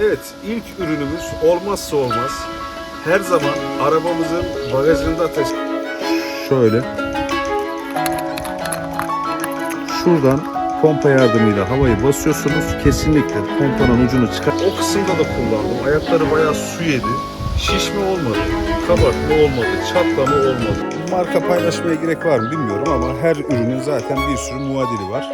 Evet, ilk ürünümüz olmazsa olmaz. Her zaman arabamızın bagajında taşı... Şöyle. Şuradan pompa yardımıyla havayı basıyorsunuz. Kesinlikle pompanın ucunu çıkar. O kısımda da kullandım. Ayakları bayağı su yedi. Şişme olmadı, kabartma olmadı, çatlama olmadı. Marka paylaşmaya gerek var mı bilmiyorum ama her ürünün zaten bir sürü muadili var.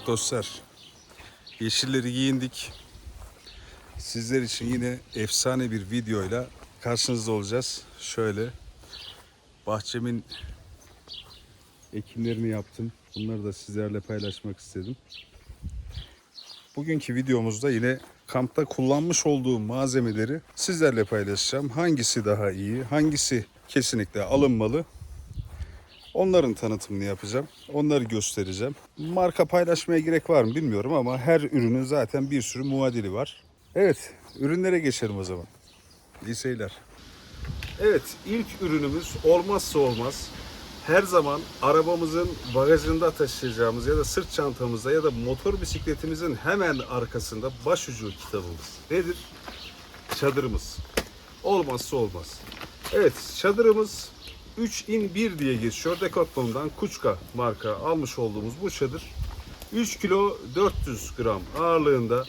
Evet dostlar, yeşilleri giyindik. Sizler için yine efsane bir videoyla karşınızda olacağız. Şöyle bahçemin ekimlerini yaptım. Bunları da sizlerle paylaşmak istedim. Bugünkü videomuzda yine kampta kullanmış olduğum malzemeleri sizlerle paylaşacağım. Hangisi daha iyi, hangisi kesinlikle alınmalı Onların tanıtımını yapacağım. Onları göstereceğim. Marka paylaşmaya gerek var mı bilmiyorum ama her ürünün zaten bir sürü muadili var. Evet, ürünlere geçelim o zaman. İyi. Evet, ilk ürünümüz olmazsa olmaz. Her zaman arabamızın bagajında taşıyacağımız ya da sırt çantamızda ya da motor bisikletimizin hemen arkasında başucu kitabımız. Nedir? Çadırımız. Olmazsa olmaz. Evet, çadırımız 3 in 1 diye geçiyor. Decathlon'dan Kuçka marka almış olduğumuz bu çadır 3 kilo 400 gram ağırlığında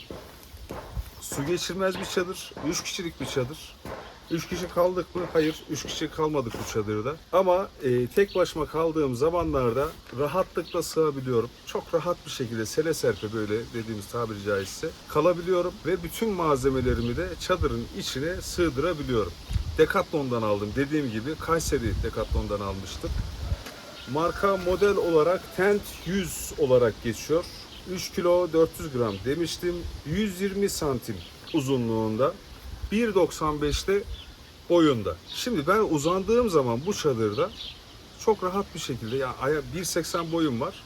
su geçirmez bir çadır. 3 kişilik bir çadır. 3 kişi kaldık mı? Hayır. 3 kişi kalmadık bu çadırda. Ama e, tek başıma kaldığım zamanlarda rahatlıkla sığabiliyorum. Çok rahat bir şekilde sele serpe böyle dediğimiz tabiri caizse kalabiliyorum. Ve bütün malzemelerimi de çadırın içine sığdırabiliyorum. Decathlon'dan aldım. Dediğim gibi Kayseri Decathlon'dan almıştım. Marka model olarak Tent 100 olarak geçiyor. 3 kilo 400 gram demiştim. 120 santim uzunluğunda. 1.95'te boyunda. Şimdi ben uzandığım zaman bu çadırda çok rahat bir şekilde yani aya- 1.80 boyum var.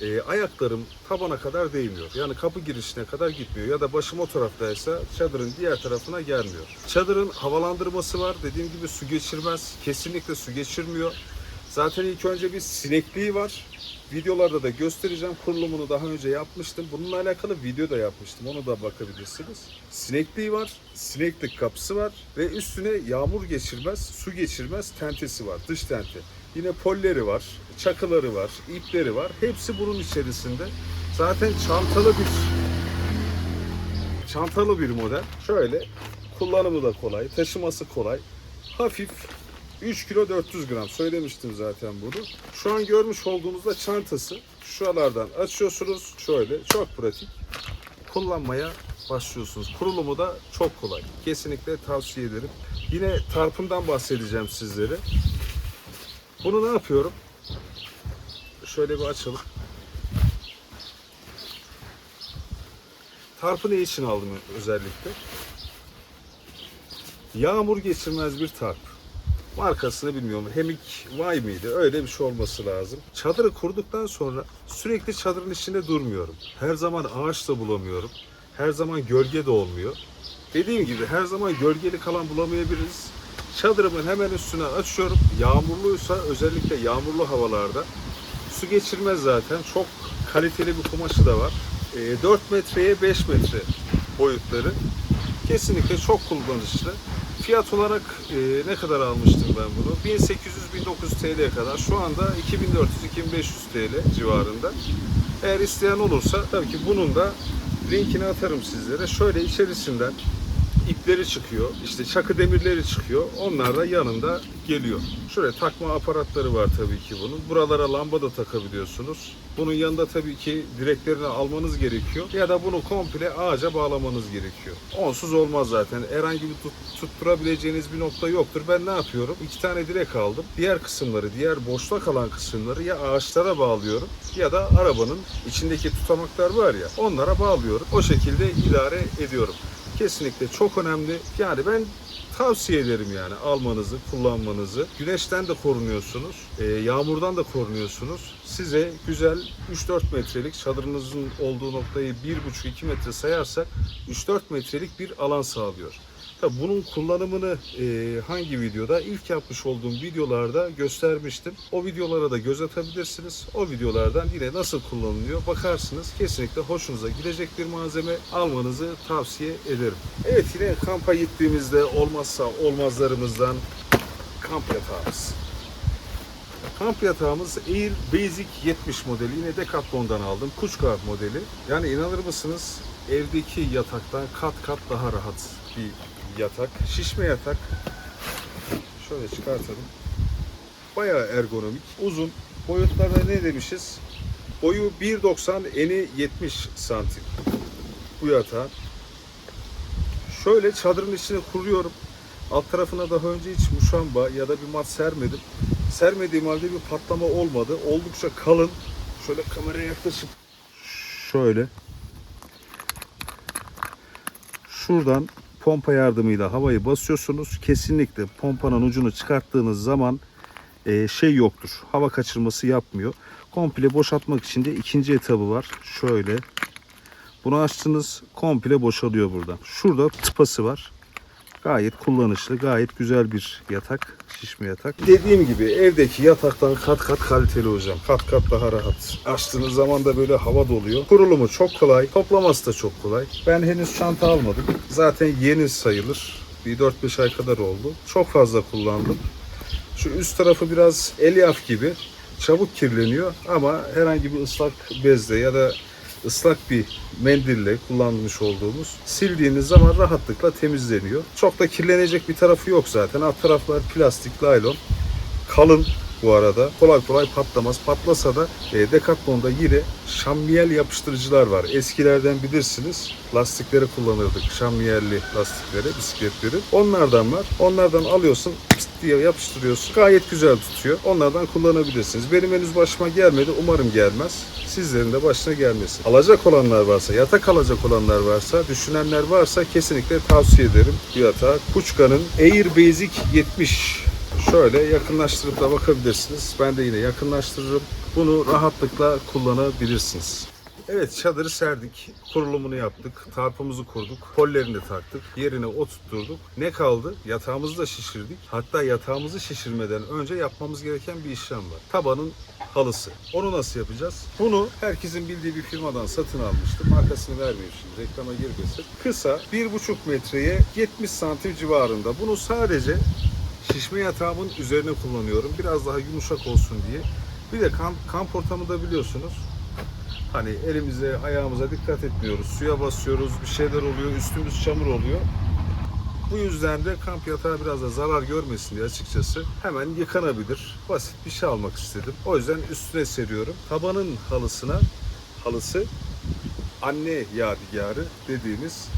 E, ayaklarım tabana kadar değmiyor. Yani kapı girişine kadar gitmiyor. Ya da başım o taraftaysa çadırın diğer tarafına gelmiyor. Çadırın havalandırması var. Dediğim gibi su geçirmez. Kesinlikle su geçirmiyor. Zaten ilk önce bir sinekliği var. Videolarda da göstereceğim. Kurulumunu daha önce yapmıştım. Bununla alakalı video da yapmıştım. Onu da bakabilirsiniz. Sinekliği var. Sineklik kapısı var. Ve üstüne yağmur geçirmez, su geçirmez tentesi var. Dış tente. Yine polleri var, çakıları var, ipleri var. Hepsi bunun içerisinde. Zaten çantalı bir çantalı bir model. Şöyle kullanımı da kolay, taşıması kolay. Hafif 3 kilo 400 gram söylemiştim zaten bunu. Şu an görmüş olduğunuzda çantası. Şuralardan açıyorsunuz. Şöyle çok pratik. Kullanmaya başlıyorsunuz. Kurulumu da çok kolay. Kesinlikle tavsiye ederim. Yine tarpından bahsedeceğim sizlere. Bunu ne yapıyorum? Şöyle bir açalım. Tarpı ne için aldım özellikle? Yağmur geçirmez bir tarp. Markasını bilmiyorum. Hemik Vay mıydı? Öyle bir şey olması lazım. Çadırı kurduktan sonra sürekli çadırın içinde durmuyorum. Her zaman ağaç da bulamıyorum. Her zaman gölge de olmuyor. Dediğim gibi her zaman gölgeli kalan bulamayabiliriz. Çadırımın hemen üstüne açıyorum. Yağmurluysa özellikle yağmurlu havalarda su geçirmez zaten. Çok kaliteli bir kumaşı da var. E, 4 metreye 5 metre boyutları. Kesinlikle çok kullanışlı. Fiyat olarak e, ne kadar almıştım ben bunu? 1800-1900 TL'ye kadar. Şu anda 2400-2500 TL civarında. Eğer isteyen olursa tabii ki bunun da linkini atarım sizlere. Şöyle içerisinden ipleri çıkıyor. işte çakı demirleri çıkıyor. Onlar da yanında geliyor. Şuraya takma aparatları var tabii ki bunun. Buralara lamba da takabiliyorsunuz. Bunun yanında tabii ki direklerini almanız gerekiyor. Ya da bunu komple ağaca bağlamanız gerekiyor. Onsuz olmaz zaten. Herhangi bir tut- tutturabileceğiniz bir nokta yoktur. Ben ne yapıyorum? İki tane direk aldım. Diğer kısımları, diğer boşta kalan kısımları ya ağaçlara bağlıyorum ya da arabanın içindeki tutamaklar var ya onlara bağlıyorum. O şekilde idare ediyorum kesinlikle çok önemli. Yani ben tavsiye ederim yani almanızı, kullanmanızı. Güneşten de korunuyorsunuz, e, yağmurdan da korunuyorsunuz. Size güzel 3-4 metrelik çadırınızın olduğu noktayı 1,5-2 metre sayarsak 3-4 metrelik bir alan sağlıyor. Tabii bunun kullanımını e, hangi videoda? İlk yapmış olduğum videolarda göstermiştim. O videolara da göz atabilirsiniz. O videolardan yine nasıl kullanılıyor bakarsınız. Kesinlikle hoşunuza gidecek bir malzeme almanızı tavsiye ederim. Evet yine kampa gittiğimizde olmazsa olmazlarımızdan kamp yatağımız. Kamp yatağımız Air Basic 70 modeli. Yine Decathlon'dan aldım. Kuşka modeli. Yani inanır mısınız evdeki yataktan kat kat daha rahat bir yatak. Şişme yatak. Şöyle çıkartalım. Bayağı ergonomik. Uzun. Boyutlarda ne demişiz? Boyu 1.90, eni 70 santim. Bu yatağın. Şöyle çadırın içine kuruyorum. Alt tarafına daha önce hiç muşamba ya da bir mat sermedim. Sermediğim halde bir patlama olmadı. Oldukça kalın. Şöyle kameraya yaklaşıp şöyle şuradan pompa yardımıyla havayı basıyorsunuz. Kesinlikle pompanın ucunu çıkarttığınız zaman e, şey yoktur. Hava kaçırması yapmıyor. Komple boşaltmak için de ikinci etabı var. Şöyle. Bunu açtınız komple boşalıyor buradan. Şurada tıpası var. Gayet kullanışlı, gayet güzel bir yatak, şişme yatak. Dediğim gibi evdeki yataktan kat kat kaliteli hocam. Kat kat daha rahat. Açtığınız zaman da böyle hava doluyor. Kurulumu çok kolay, toplaması da çok kolay. Ben henüz çanta almadım. Zaten yeni sayılır. Bir 4-5 ay kadar oldu. Çok fazla kullandım. Şu üst tarafı biraz elyaf gibi. Çabuk kirleniyor ama herhangi bir ıslak bezle ya da ıslak bir mendille kullanmış olduğumuz sildiğiniz zaman rahatlıkla temizleniyor. Çok da kirlenecek bir tarafı yok zaten. Alt taraflar plastik, laylon. Kalın bu arada. Kolay kolay patlamaz. Patlasa da e, Decathlon'da yine şambiyel yapıştırıcılar var. Eskilerden bilirsiniz. Lastikleri kullanırdık. Şambiyelli lastikleri, bisikletleri. Onlardan var. Onlardan alıyorsun diye yapıştırıyorsun. Gayet güzel tutuyor. Onlardan kullanabilirsiniz. Benim henüz başıma gelmedi. Umarım gelmez. Sizlerin de başına gelmesin. Alacak olanlar varsa, yatak alacak olanlar varsa, düşünenler varsa kesinlikle tavsiye ederim bu yatağı. Kuçka'nın Air Basic 70 Şöyle yakınlaştırıp da bakabilirsiniz. Ben de yine yakınlaştırırım. Bunu rahatlıkla kullanabilirsiniz. Evet çadırı serdik. Kurulumunu yaptık. Tarpımızı kurduk. Kollerini taktık. Yerine oturtturduk. Ne kaldı? Yatağımızı da şişirdik. Hatta yatağımızı şişirmeden önce yapmamız gereken bir işlem var. Tabanın halısı. Onu nasıl yapacağız? Bunu herkesin bildiği bir firmadan satın almıştım. Markasını vermeyeyim şimdi. Reklama girmesin. Kısa 1,5 metreye 70 santim civarında. Bunu sadece şişme yatağımın üzerine kullanıyorum. Biraz daha yumuşak olsun diye. Bir de kamp, kamp ortamında biliyorsunuz hani elimize ayağımıza dikkat etmiyoruz. Suya basıyoruz bir şeyler oluyor üstümüz çamur oluyor. Bu yüzden de kamp yatağı biraz da zarar görmesin diye açıkçası hemen yıkanabilir. Basit bir şey almak istedim. O yüzden üstüne seriyorum. Tabanın halısına halısı anne yadigarı dediğimiz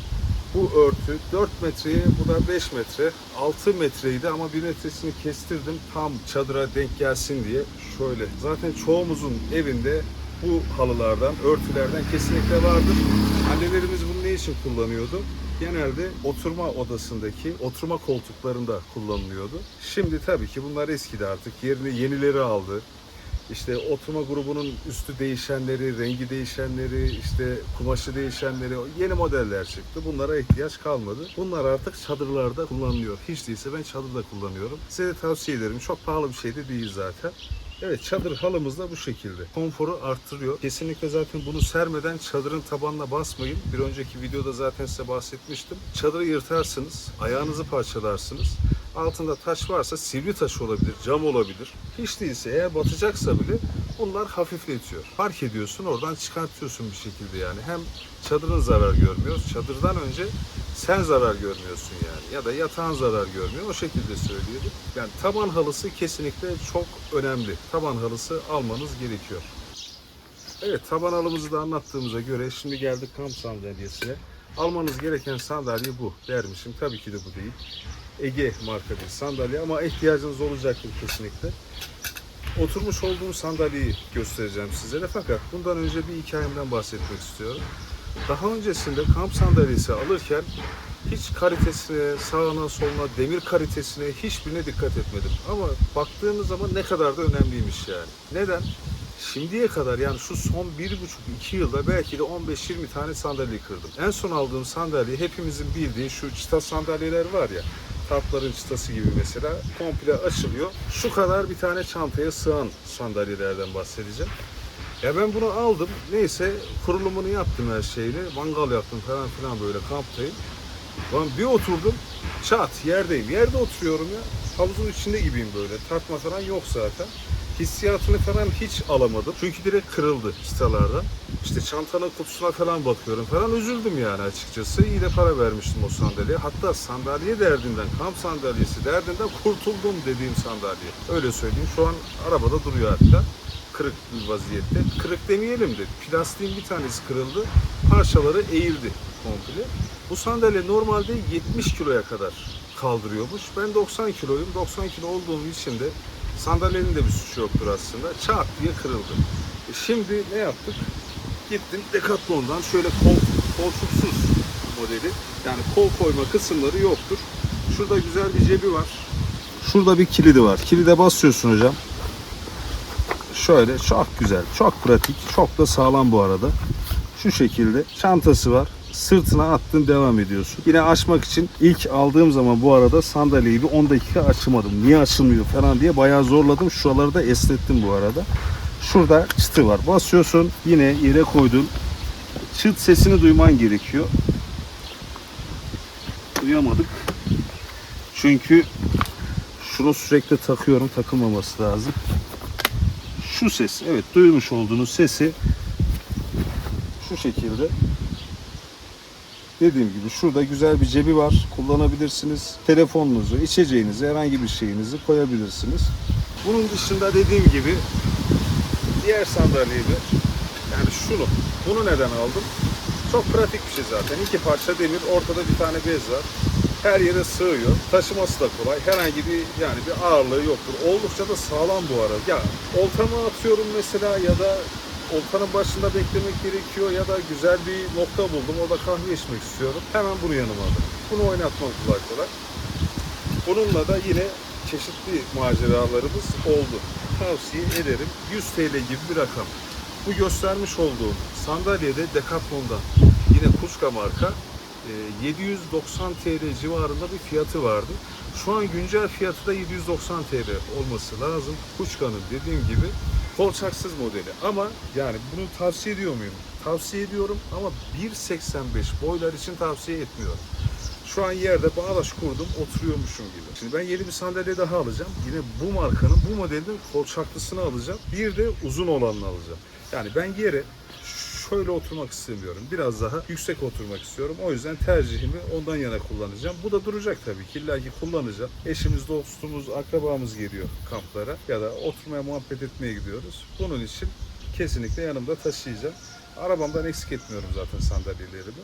bu örtü 4 metreye bu da 5 metre. 6 metreydi ama bir metresini kestirdim. Tam çadıra denk gelsin diye. Şöyle. Zaten çoğumuzun evinde bu halılardan örtülerden kesinlikle vardır. Annelerimiz bunu ne için kullanıyordu? Genelde oturma odasındaki oturma koltuklarında kullanılıyordu. Şimdi tabii ki bunlar eskidi artık. Yerini yenileri aldı işte oturma grubunun üstü değişenleri, rengi değişenleri, işte kumaşı değişenleri, yeni modeller çıktı. Bunlara ihtiyaç kalmadı. Bunlar artık çadırlarda kullanılıyor. Hiç değilse ben çadırda kullanıyorum. Size tavsiye ederim. Çok pahalı bir şey de değil zaten. Evet çadır halımız da bu şekilde. Konforu arttırıyor. Kesinlikle zaten bunu sermeden çadırın tabanına basmayın. Bir önceki videoda zaten size bahsetmiştim. Çadırı yırtarsınız, ayağınızı parçalarsınız. Altında taş varsa sivri taş olabilir, cam olabilir. Hiç değilse eğer batacaksa bile bunlar hafifletiyor. Fark ediyorsun oradan çıkartıyorsun bir şekilde yani. Hem çadırın zarar görmüyor. Çadırdan önce sen zarar görmüyorsun yani. Ya da yatağın zarar görmüyor. O şekilde söyleyelim. Yani taban halısı kesinlikle çok önemli. Taban halısı almanız gerekiyor. Evet taban halımızı da anlattığımıza göre şimdi geldik kamp sandalyesine. Almanız gereken sandalye bu dermişim. Tabii ki de bu değil. Ege marka bir sandalye ama ihtiyacınız olacaktır kesinlikle. Oturmuş olduğum sandalyeyi göstereceğim sizlere fakat bundan önce bir hikayemden bahsetmek istiyorum. Daha öncesinde kamp sandalyesi alırken hiç kalitesine, sağına soluna, demir kalitesine hiçbirine dikkat etmedim. Ama baktığınız zaman ne kadar da önemliymiş yani. Neden? Şimdiye kadar yani şu son bir buçuk iki yılda belki de 15-20 tane sandalye kırdım. En son aldığım sandalye hepimizin bildiği şu çıta sandalyeler var ya. Tatların çıtası gibi mesela komple açılıyor. Şu kadar bir tane çantaya sığan sandalyelerden bahsedeceğim. Ya ben bunu aldım. Neyse kurulumunu yaptım her şeyini. Mangal yaptım falan filan böyle kamptayım. Lan bir oturdum. Çat yerdeyim. Yerde oturuyorum ya. Havuzun içinde gibiyim böyle. Tartma falan yok zaten. Hissiyatını falan hiç alamadım. Çünkü direkt kırıldı çıtalardan. İşte çantanın kutusuna falan bakıyorum falan. Üzüldüm yani açıkçası. İyi de para vermiştim o sandalyeye. Hatta sandalye derdinden, kamp sandalyesi derdinden kurtuldum dediğim sandalye. Öyle söyleyeyim. Şu an arabada duruyor hatta kırık bir vaziyette. Kırık demeyelim de plastiğin bir tanesi kırıldı. Parçaları eğildi komple. Bu sandalye normalde 70 kiloya kadar kaldırıyormuş. Ben 90 kiloyum. 90 kilo olduğum için de sandalyenin de bir suçu yoktur aslında. Çat diye kırıldı. E şimdi ne yaptık? Gittim Decathlon'dan şöyle kol, koltuksuz modeli. Yani kol koyma kısımları yoktur. Şurada güzel bir cebi var. Şurada bir kilidi var. Kilide basıyorsun hocam. Şöyle çok güzel, çok pratik, çok da sağlam bu arada. Şu şekilde çantası var. Sırtına attın devam ediyorsun. Yine açmak için ilk aldığım zaman bu arada sandalyeyi bir 10 dakika açmadım. Niye açılmıyor falan diye bayağı zorladım. Şuraları da esnettim bu arada. Şurada çıtı var. Basıyorsun yine yere koydun. Çıt sesini duyman gerekiyor. Duyamadık. Çünkü şunu sürekli takıyorum. Takılmaması lazım şu ses, evet duymuş olduğunuz sesi şu şekilde dediğim gibi şurada güzel bir cebi var. Kullanabilirsiniz. Telefonunuzu, içeceğinizi, herhangi bir şeyinizi koyabilirsiniz. Bunun dışında dediğim gibi diğer sandalyeyi de yani şunu, bunu neden aldım? Çok pratik bir şey zaten. İki parça demir, ortada bir tane bez var. Her yere sığıyor. Taşıması da kolay. Herhangi bir yani bir ağırlığı yoktur. Oldukça da sağlam bu arada. Ya oltamı atıyorum mesela ya da oltanın başında beklemek gerekiyor ya da güzel bir nokta buldum. Orada kahve içmek istiyorum. Hemen bunu yanıma aldım. Bunu oynatmak kolay kolay. Bununla da yine çeşitli maceralarımız oldu. Tavsiye ederim. 100 TL gibi bir rakam. Bu göstermiş olduğum sandalyede Decathlon'dan yine Kuska marka 790 TL civarında bir fiyatı vardı. Şu an güncel fiyatı da 790 TL olması lazım. Kuçka'nın dediğim gibi kolçaksız modeli. Ama yani bunu tavsiye ediyor muyum? Tavsiye ediyorum ama 1.85 boylar için tavsiye etmiyorum. Şu an yerde bağdaş kurdum, oturuyormuşum gibi. Şimdi ben yeni bir sandalye daha alacağım. Yine bu markanın, bu modelin kolçaklısını alacağım. Bir de uzun olanını alacağım. Yani ben yere şöyle oturmak istemiyorum. Biraz daha yüksek oturmak istiyorum. O yüzden tercihimi ondan yana kullanacağım. Bu da duracak tabii ki. İlla ki kullanacağım. Eşimiz, dostumuz, akrabamız geliyor kamplara ya da oturmaya, muhabbet etmeye gidiyoruz. Bunun için kesinlikle yanımda taşıyacağım. Arabamdan eksik etmiyorum zaten sandalyelerimi.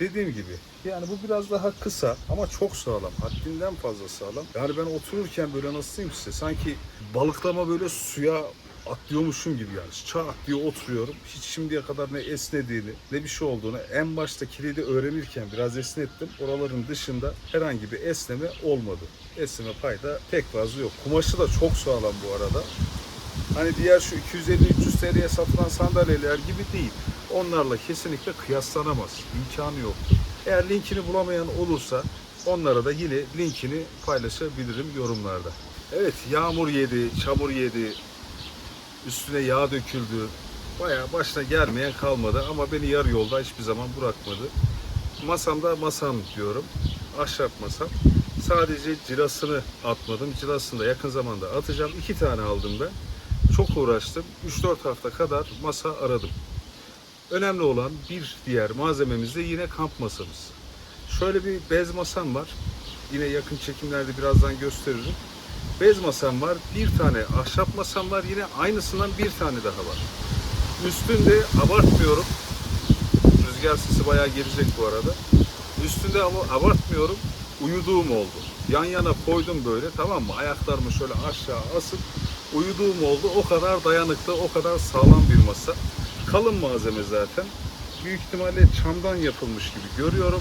Dediğim gibi yani bu biraz daha kısa ama çok sağlam. Haddinden fazla sağlam. Yani ben otururken böyle nasıl diyeyim size sanki balıklama böyle suya atlıyormuşum gibi yani. Çat diye oturuyorum. Hiç şimdiye kadar ne esnediğini ne bir şey olduğunu en başta kilidi öğrenirken biraz esnettim. Oraların dışında herhangi bir esneme olmadı. Esneme payda pek fazla yok. Kumaşı da çok sağlam bu arada. Hani diğer şu 250-300 TL'ye satılan sandalyeler gibi değil. Onlarla kesinlikle kıyaslanamaz. İmkanı yok. Eğer linkini bulamayan olursa onlara da yine linkini paylaşabilirim yorumlarda. Evet yağmur yedi, çamur yedi, üstüne yağ döküldü. Bayağı başına gelmeyen kalmadı ama beni yarı yolda hiçbir zaman bırakmadı. Masamda masam diyorum. Ahşap masam. Sadece cilasını atmadım. Cilasını da yakın zamanda atacağım. İki tane aldım ben. Çok uğraştım. 3-4 hafta kadar masa aradım. Önemli olan bir diğer malzememiz de yine kamp masamız. Şöyle bir bez masam var. Yine yakın çekimlerde birazdan gösteririm. Bez masam var. Bir tane ahşap masam var. Yine aynısından bir tane daha var. Üstünde abartmıyorum. Rüzgar sesi bayağı gelecek bu arada. Üstünde abartmıyorum. Uyuduğum oldu. Yan yana koydum böyle tamam mı? Ayaklarımı şöyle aşağı asıp uyuduğum oldu. O kadar dayanıklı, o kadar sağlam bir masa. Kalın malzeme zaten. Büyük ihtimalle çamdan yapılmış gibi görüyorum.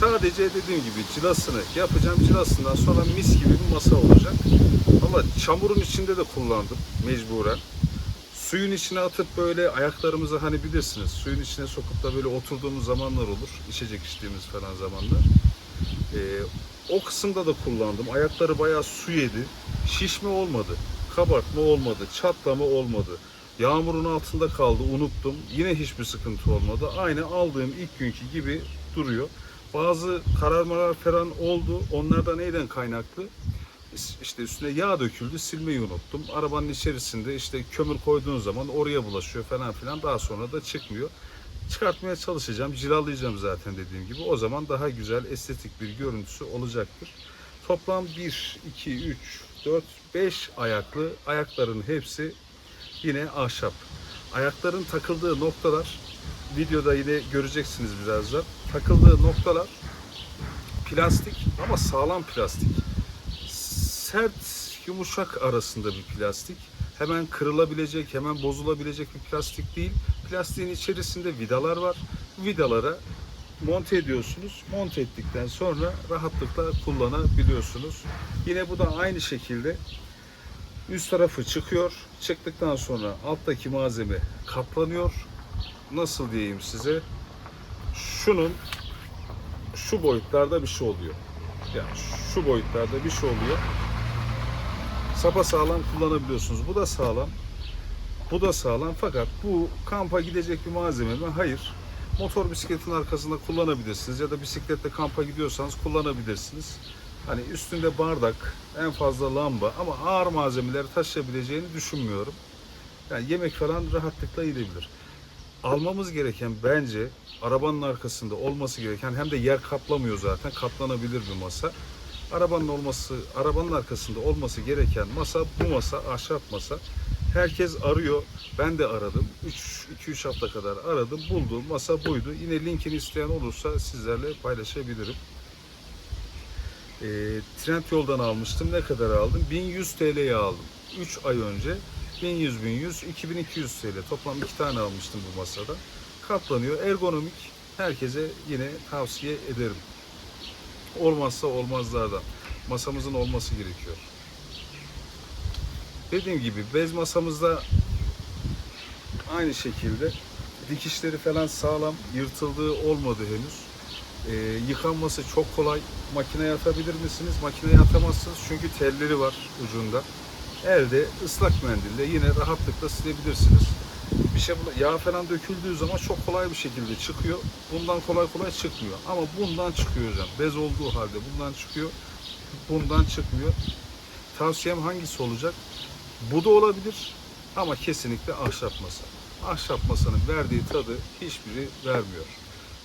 Sadece dediğim gibi cilasını yapacağım. Cilasından sonra mis gibi bir masa olacak. Çamurun içinde de kullandım mecburen. Suyun içine atıp böyle ayaklarımızı hani bilirsiniz suyun içine sokup da böyle oturduğumuz zamanlar olur. içecek içtiğimiz falan zamanlar. Ee, o kısımda da kullandım. Ayakları bayağı su yedi. Şişme olmadı. Kabartma olmadı. Çatlama olmadı. Yağmurun altında kaldı. Unuttum. Yine hiçbir sıkıntı olmadı. Aynı aldığım ilk günkü gibi duruyor. Bazı kararmalar falan oldu. Onlar da neyden kaynaklı? İşte üstüne yağ döküldü silmeyi unuttum. Arabanın içerisinde işte kömür koyduğun zaman oraya bulaşıyor falan filan daha sonra da çıkmıyor. Çıkartmaya çalışacağım, cilalayacağım zaten dediğim gibi. O zaman daha güzel, estetik bir görüntüsü olacaktır. Toplam 1, 2, 3, 4, 5 ayaklı ayakların hepsi yine ahşap. Ayakların takıldığı noktalar videoda yine göreceksiniz birazdan. Takıldığı noktalar plastik ama sağlam plastik sert yumuşak arasında bir plastik. Hemen kırılabilecek, hemen bozulabilecek bir plastik değil. Plastiğin içerisinde vidalar var. Vidalara monte ediyorsunuz. Monte ettikten sonra rahatlıkla kullanabiliyorsunuz. Yine bu da aynı şekilde üst tarafı çıkıyor. Çıktıktan sonra alttaki malzeme katlanıyor. Nasıl diyeyim size? Şunun şu boyutlarda bir şey oluyor. Yani şu boyutlarda bir şey oluyor. Sapa sağlam kullanabiliyorsunuz. Bu da sağlam. Bu da sağlam fakat bu kampa gidecek bir malzeme mi? Hayır. Motor bisikletin arkasında kullanabilirsiniz ya da bisikletle kampa gidiyorsanız kullanabilirsiniz. Hani üstünde bardak, en fazla lamba ama ağır malzemeleri taşıyabileceğini düşünmüyorum. Yani yemek falan rahatlıkla gidebilir. Almamız gereken bence arabanın arkasında olması gereken hem de yer kaplamıyor zaten katlanabilir bir masa. Arabanın olması, arabanın arkasında olması gereken masa bu masa, ahşap masa. Herkes arıyor. Ben de aradım. 3 2-3 hafta kadar aradım. Bulduğum masa buydu. Yine linkini isteyen olursa sizlerle paylaşabilirim. E, Trend yoldan almıştım. Ne kadar aldım? 1100 TL'ye aldım. 3 ay önce 1100 1100 2200 TL. Toplam iki tane almıştım bu masada. Katlanıyor. Ergonomik. Herkese yine tavsiye ederim. Olmazsa olmazlardan. Masamızın olması gerekiyor. Dediğim gibi bez masamızda aynı şekilde dikişleri falan sağlam, yırtıldığı olmadı henüz. Ee, yıkanması çok kolay. Makineye atabilir misiniz? Makineye atamazsınız çünkü telleri var ucunda. Elde ıslak mendille yine rahatlıkla silebilirsiniz. Bir şey yağ falan döküldüğü zaman çok kolay bir şekilde çıkıyor. Bundan kolay kolay çıkmıyor. Ama bundan çıkıyor hocam. Bez olduğu halde bundan çıkıyor. Bundan çıkmıyor. Tavsiyem hangisi olacak? Bu da olabilir ama kesinlikle ahşap masa. Ahşap masanın verdiği tadı hiçbiri vermiyor.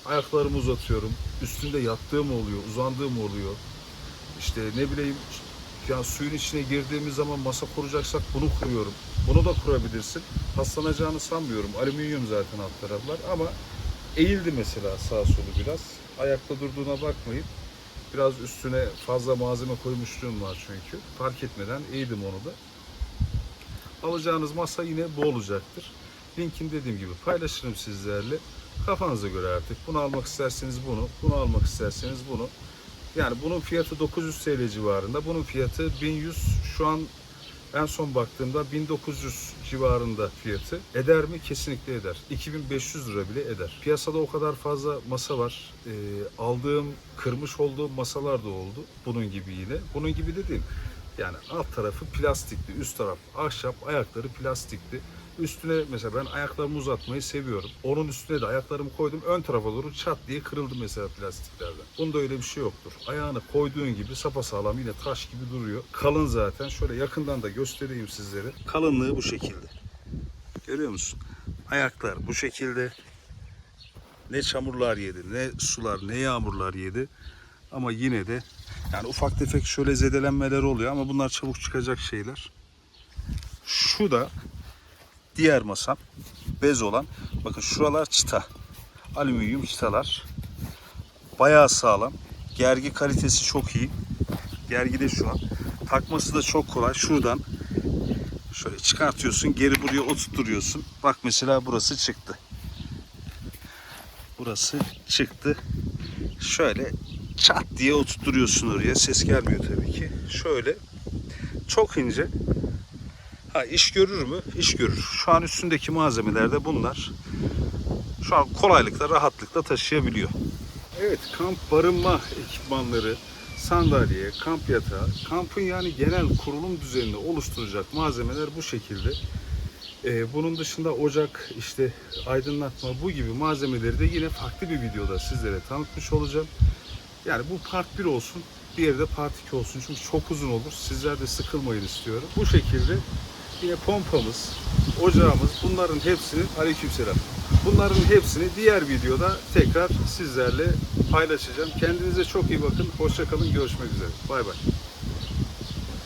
Ayaklarımı uzatıyorum. Üstünde yattığım oluyor, uzandığım oluyor. İşte ne bileyim ya suyun içine girdiğimiz zaman masa kuracaksak bunu kuruyorum. Bunu da kurabilirsin. Paslanacağını sanmıyorum. Alüminyum zaten alt taraflar ama eğildi mesela sağ solu biraz. Ayakta durduğuna bakmayın. Biraz üstüne fazla malzeme koymuşluğum var çünkü. Fark etmeden eğdim onu da. Alacağınız masa yine bu olacaktır. Linkini dediğim gibi paylaşırım sizlerle. Kafanıza göre artık. Bunu almak isterseniz bunu, bunu almak isterseniz bunu. Yani bunun fiyatı 900 TL civarında. Bunun fiyatı 1100 şu an en son baktığımda 1900 civarında fiyatı. Eder mi? Kesinlikle eder. 2500 lira bile eder. Piyasada o kadar fazla masa var. Ee, aldığım, kırmış olduğum masalar da oldu. Bunun gibi yine. Bunun gibi dediğim yani alt tarafı plastikli, üst taraf ahşap, ayakları plastikli. Üstüne mesela ben ayaklarımı uzatmayı seviyorum. Onun üstüne de ayaklarımı koydum. Ön tarafa doğru çat diye kırıldı mesela plastiklerden. Bunda öyle bir şey yoktur. Ayağını koyduğun gibi sapasağlam yine taş gibi duruyor. Kalın zaten. Şöyle yakından da göstereyim sizlere. Kalınlığı bu şekilde. Görüyor musun? Ayaklar bu şekilde. Ne çamurlar yedi, ne sular, ne yağmurlar yedi. Ama yine de yani ufak tefek şöyle zedelenmeler oluyor ama bunlar çabuk çıkacak şeyler. Şu da diğer masam bez olan. Bakın şuralar çıta. Alüminyum çıtalar. Bayağı sağlam. Gergi kalitesi çok iyi. Gergi de şu an. Takması da çok kolay. Şuradan şöyle çıkartıyorsun. Geri buraya oturtuyorsun. Bak mesela burası çıktı. Burası çıktı. Şöyle çat diye oturtuyorsun oraya. Ses gelmiyor tabii ki. Şöyle çok ince. Ha iş görür mü? İş görür. Şu an üstündeki malzemeler de bunlar. Şu an kolaylıkla, rahatlıkla taşıyabiliyor. Evet, kamp barınma ekipmanları, sandalye, kamp yatağı, kampın yani genel kurulum düzenini oluşturacak malzemeler bu şekilde. Ee, bunun dışında ocak, işte aydınlatma bu gibi malzemeleri de yine farklı bir videoda sizlere tanıtmış olacağım. Yani bu part 1 olsun, diğeri de part 2 olsun çünkü çok uzun olur. Sizler de sıkılmayın istiyorum. Bu şekilde yine pompamız, ocağımız bunların hepsini aleykümselam. Bunların hepsini diğer videoda tekrar sizlerle paylaşacağım. Kendinize çok iyi bakın. Hoşçakalın. Görüşmek üzere. Bay bay.